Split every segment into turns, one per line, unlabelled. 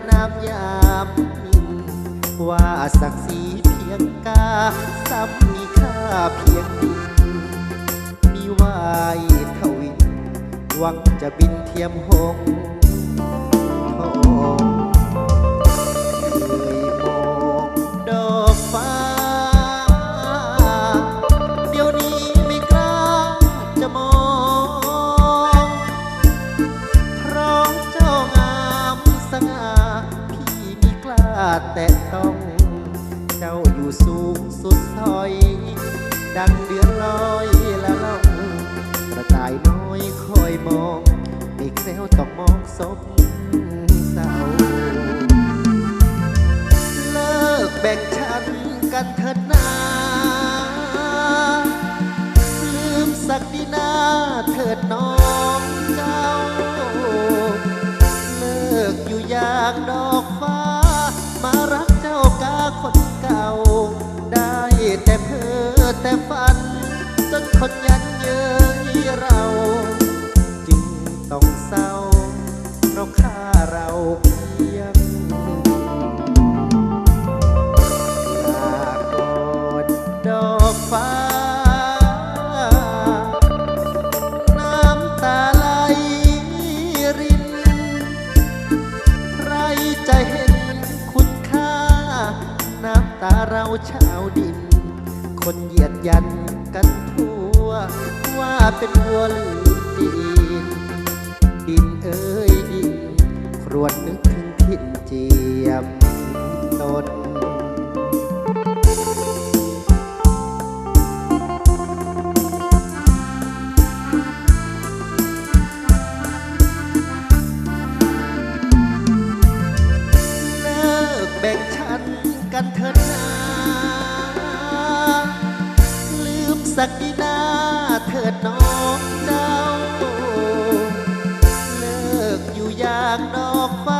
ประนามยามมินว่าศักดิ์ศรีเพียงกาซ้ำมีค่าเพียงดินมีวายทวินหวังจะบินเทียมหงทอ แต่ต้องเจ้าอยู่สูงสุดซอย ดังเดือนลอยละล่องกระต่ายน้อยคอยมองไม่แคล้วต้องมองศพเศร้าเลิกแบ่งชั้นกันเถิดนาลืมสักดีนาเถิดน้องเจ้า เลิกอยู่อย่างดอก ใจเห็นคุณค่า น้ำตาเราชาวดิน คนเหยียดยันกันทั่ว ว่าเป็นวัวลืมดินดินเอ้ยดินครวญนึก อยู่อย่างดอกฟ้ามา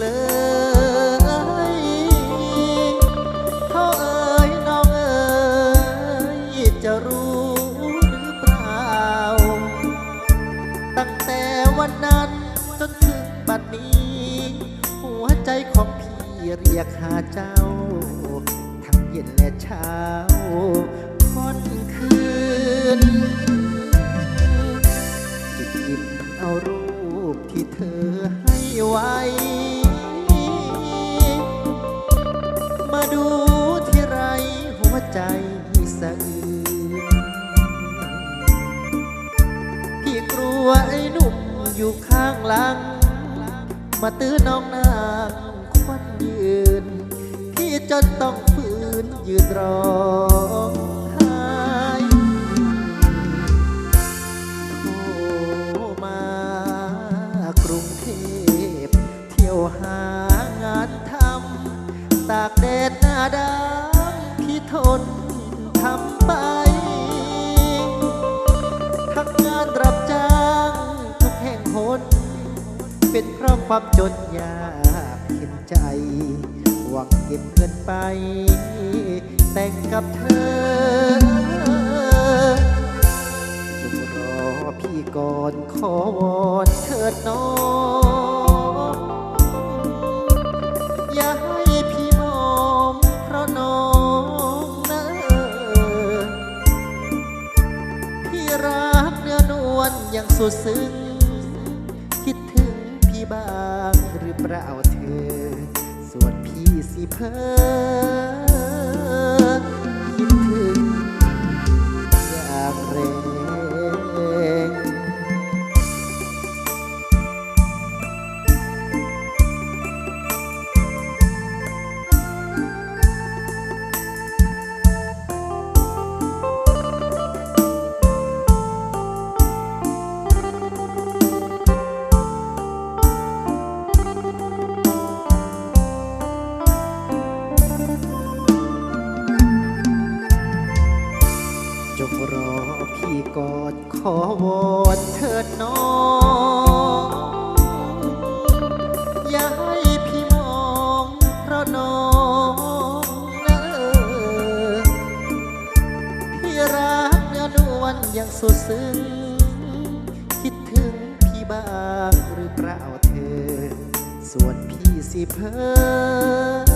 เลยเขาเอ่ยน้องเอ่ยจะรู้หรือเปล่า ตั้งแต่วันนั้นจนถึงบัดนี้ หัวใจของพี่เรียกหาเจ้า ทั้งเย็นและเช้าค่อนคืนจะหยิบเอารู้ อยู่ข้างหลัง มาตื้อน้องนางควันยืน พี่จนต้องฝืนยืนรอ เป็นเพราะความจนยากเข็นใจ หวังเก็บเงินไป แต่งกับเธอจงรอพี่ก่อนขอวอนเถิดน้องอย่าให้พี่มองเพราะน้องนะพี่รักเนื้อนวลอย่างสุดซึ้งคิดถึง บ้างหรือเปล่าเธอ ส่วนพี่สิเพ้อคิดถึงอยากเร อนขอวอนเถิดน้อง อย่าให้พี่มองเพราะน้องนะพี่รักเนื้อนวลอย่างสุดซึ้ง คิดถึงพี่บ้างหรือเปล่าเธอ ส่วนพี่สิเพ้อ